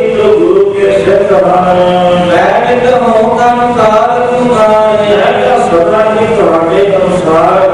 میں کہوں گا سارے انسار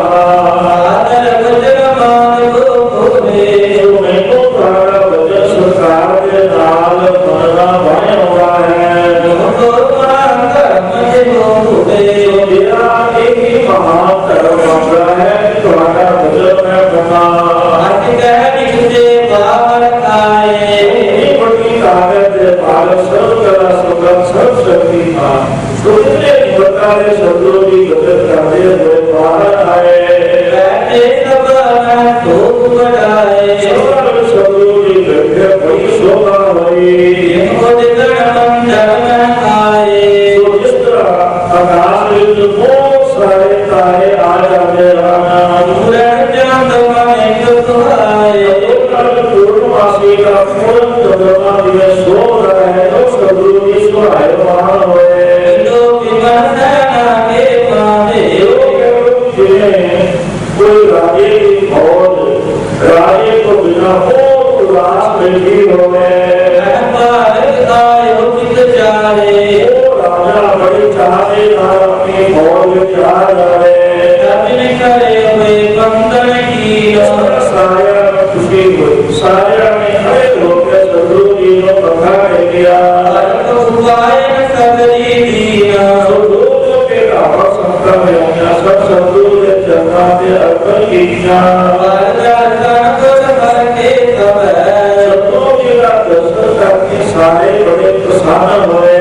سارے بڑے پرسان ہوئے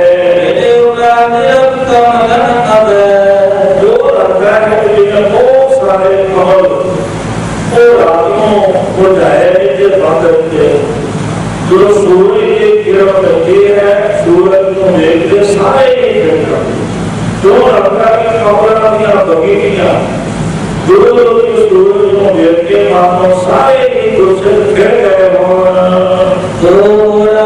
جو سورج کے گرف تکے ہیں سورج کو دیکھتے سارے ہی دیکھتا جو رکھا کی خبرہ کیا بگی کیا جو لوگ اس سورج کو دیکھتے مانو سارے ہی جو سے پھر گئے مولا سورا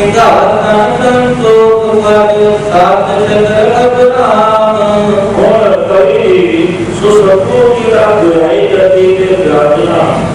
ادا تنتن تو کمار سات چندر رب نام۔ مولا تری سسرکو کی رات جائی جدی کے جاتنا مولا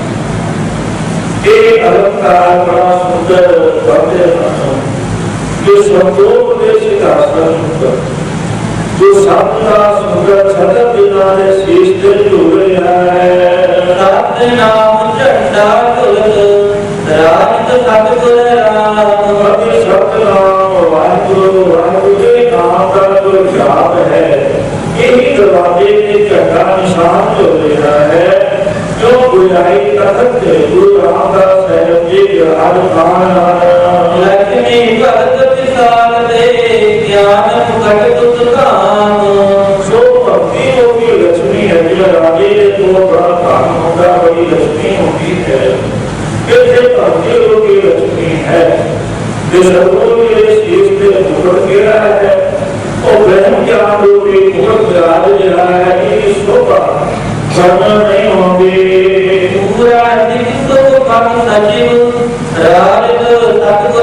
نشان ہو رہا ہے جو برائی تخت سے دور آتا سہب کے گرار خان لکھنی قدرت سال دے دیان مکت تکان جو پتی ہوگی لکشمی ہے جو آگے تو بڑا کام ہوگا بڑی لکشمی ہوتی ہے کہ جو پتی ہوگی لکشمی ہے جو سروں کے لیے چیز پہ مکت گرا ہے اور بہن کے آنکھوں کے مکت گرا رہا ہے اس کو پڑھا ਸਰਨ ਹੋਵੇ ਪੂਰਾ ਨਿਤ ਕਮ ਸਚਿਵ ਰਾਜ ਤਤ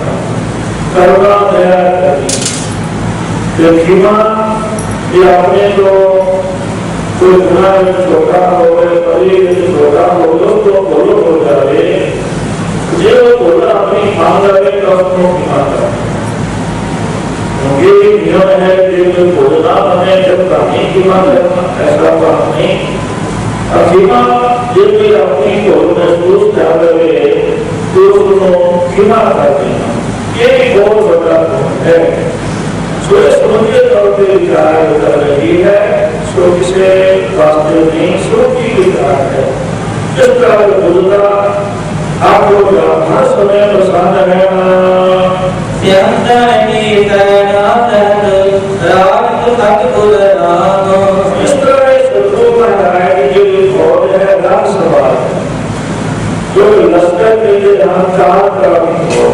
کرنا تیار کرنا کہ اپنے جو کوئی گنا چھوٹا ہو گئے پری چھوٹا ہو تو وہ بولو ہو جائے یہ وہ بولا اپنی مان جائے تو اس کو مان جائے کیونکہ نیم ہے کہ جو بولنا ہمیں جب کرنے کی مان لگنا ایسا بات نہیں اکیما جب بھی اپنی کو محسوس کر رہے تو اس کو کیما کرتے ہیں یہ ایک بہت بڑا ہے۔ سورج سمندری طور پہ ہدایت بتا رہی ہے۔ سوچ سے واسطے نہیں سوچ کی ہدایت ہے۔ جس طرح وہ گزرا آپ لوگ ہر سمے پسند رہنا اس طرح شتروں جو لشکر کے لیے جہاں چار طرح ہو۔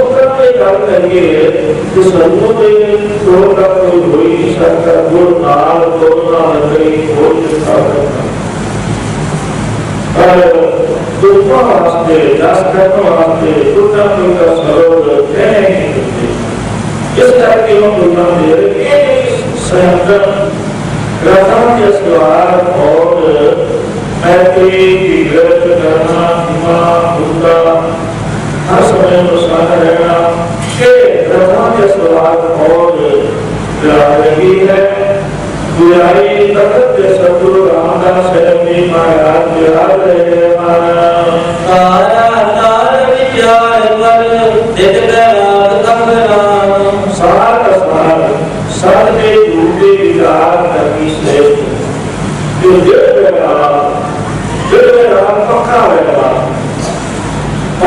کام کے کہ سنوں میں کوئی کا کوئی ہوئی سکتا دو نال دو نال کئی ہوئی سکتا اور دوستوں ہاستے راستوں ہاستے دنیا کوئی کا سروگ نہیں اس طرح کے ہم دنیا میں ایک سنگن رضا کے سوار اور ایتی کی گرد کرنا ہمارا ہمارا ہر سمے ان کو سنا جائے گا کہ رسم کے سوال بہت گرادگی ہے۔ گزاری تخت کے ستر رام داس ہے مہاراج گراد رہے ہیں تارا تار کیا ہے پر دیکھ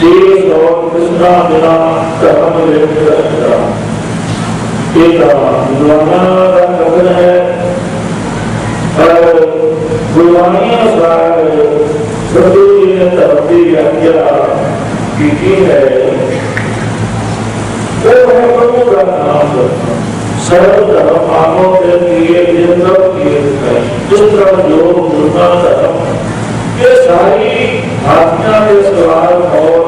شیر اور کشنا بنا کرم ایک نوانا کا قدر ہے اور گلوانیاں صاحب سبھی نے تبدیل کیا کی ہے وہ ہے پربھو کا نام سرل دھرم آنکھوں کے لیے نرم کیے گئے جس طرح لوگ گرنا دھرم یہ ساری آجنا کے سوال اور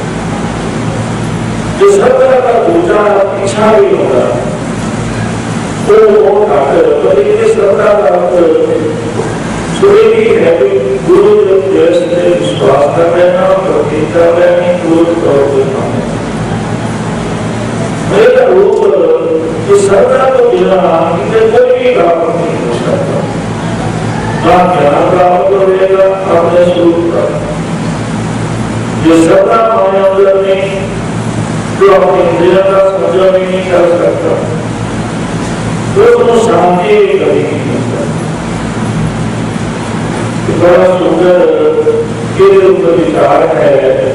جو سب طرح کا دوسرا پیچھا بھی ہوتا تو وہ بہت کافی اس طرح کا جو سب کا جو اپنی دل کا سمجھا بھی نہیں کر سکتا تو اس کو شانتی ہی کبھی نہیں ملتا بڑا سوگر کے روپ میں وچار ہے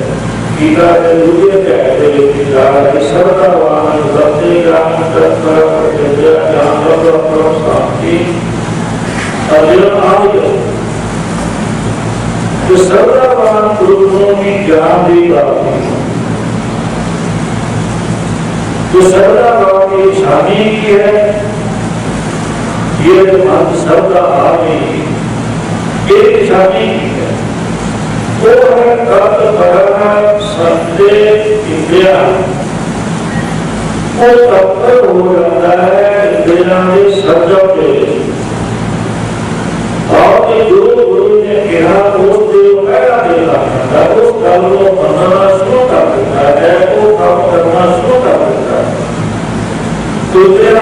گیتا کے دوسرے کہتے ہوئے وچار ہے سب کا وان سب سے گرام تک پر پرجنجا جان پر پر پر شانتی اجر آن گئے تو سب کا وان گروپوں کی جان بھی کافی ہے جو سردا واقعی شامی کی ہے، یہ تمہاری سردا آگے ایک شامی کی ہے۔ شروع کر دیتا ہے وہ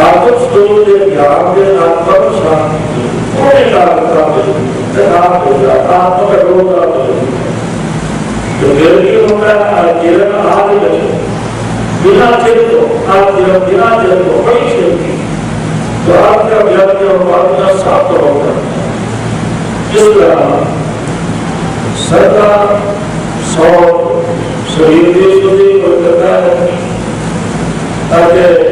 آپس دور دے گیام دے نام پر ساتھ کوئی نام پر ساتھ نام پر ساتھ آپ کو کرو دا پر ساتھ تو میرے لیے ہوں میں آجیرہ میں آگے گئے بنا چل دو آجیرہ بنا چل دو کوئی چل دی تو آپ کا بیان کے اوپار میں ساتھ ہو گا جس طرح سرکا سو سریر دیش کو دی کوئی کرتا ہے۔ تاکہ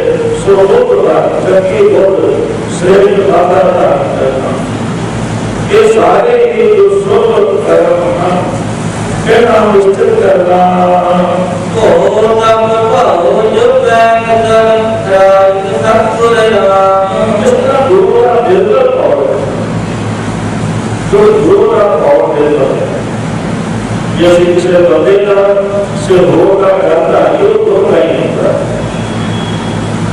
جو پچھلے بندے کا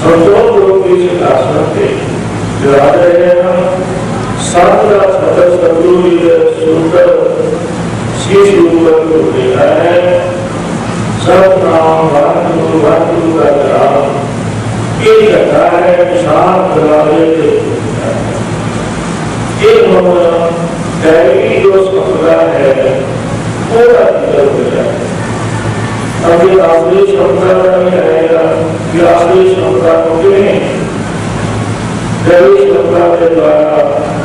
سنتوش روپی سے کاسمت کے جو آ رہے ہیں سارا سطح سندوری سن کر شیش گروہ کو دیکھا ہے۔ سب نام واحد واحد کا نام یہ لگا ہے شانت دروازے کے ایک مولانا ڈائری جو سفرا ہے پورا نکل گیا اب یہ آخری شمتا نہیں رہے گا، یہ آخری شمتا ہوتے ہیں ڈائری شمتا کے دوارا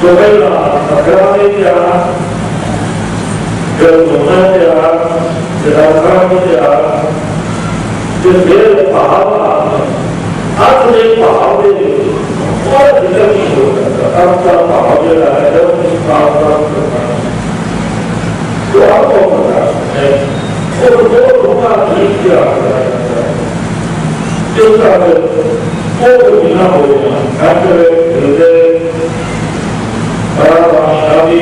سبیلا سکرانی جا گردونہ جا سکرانی جا جس میرے پہاو آتا ہے اپنے پہاو دے دے اور جب ہی ہو جاتا ہے اپنے پہاو دے رہا ہے جب اس پہاو دے رہا ہے تو آپ کو بتا سکتے ہیں اور وہ روحہ ٹھیک کیا کر رہا ہے جس کا پھر وہ بھی نہ ہو جائے ہے کہ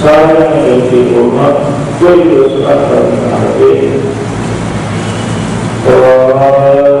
sarana yang lebih hormat dari dosa dan kehormatan.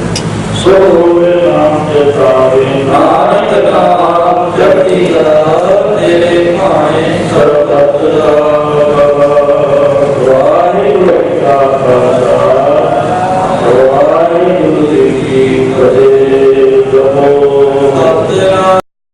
سونا جارے نام نام جگہ دے نائیں سب واحد بڑا بہت واہ گی کرے